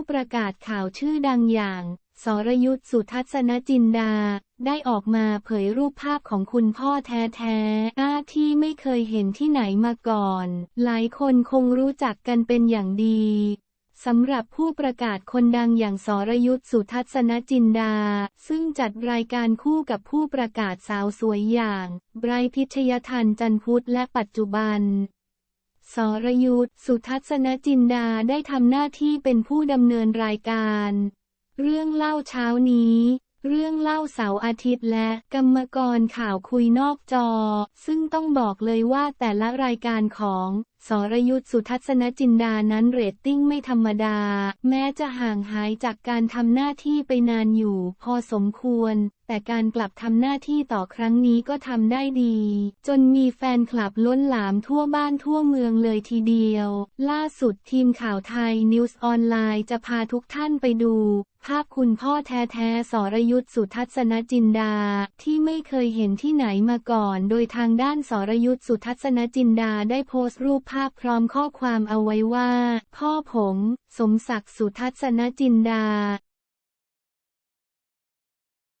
ู้ประกาศข่าวชื่อดังอย่าง สรยุทธสุทัศนจินดา ได้ออกมาเผยรูปภาพของคุณพ่อแท้ๆอาที่ไม่เคยเห็นที่ไหนมาก่อน หลายคนคงรู้จักกันเป็นอย่างดีสำหรับผู้ประกาศคนดังอย่างสรยุทธสุทัศนจินดา ซึ่งจัดรายการคู่กับผู้ประกาศสาวสวยอย่าง ไบรท์พิชยทันจันพุทธและปัจจุบัน สรยุทธสุทัศนจินดาได้ทำหน้าที่เป็นผู้ดำเนินรายการ เรื่องเล่าเช้านี้ เรื่องเล่าเสาร์อาทิตย์และกรรมกรข่าวคุยนอกจอ ซึ่งต้องบอกเลยว่าแต่ละรายการของสรยุทธสุทัศนจินดานั้นเรตติ้งไม่ธรรมดา แม้จะห่างหายจากการทำหน้าที่ไปนานอยู่ พอสมควร แต่การกลับทำหน้าที่ต่อครั้งนี้ก็ทำได้ดี จนมีแฟนคลับล้นหลามทั่วบ้านทั่วเมืองเลยทีเดียว ล่าสุดทีมข่าวไทยนิวส์ออนไลน์จะพาทุกท่านไปดู ภาพคุณพ่อแท้ๆสรยุทธสุทัศนจินดา ที่ไม่เคยเห็นที่ไหนมาก่อน โดยทางด้านสรยุทธสุทัศนจินดาได้โพสต์รูปภาพพร้อมข้อความเอาไว้ว่า พ่อผม สมศักดิ์สุทัศนจินดา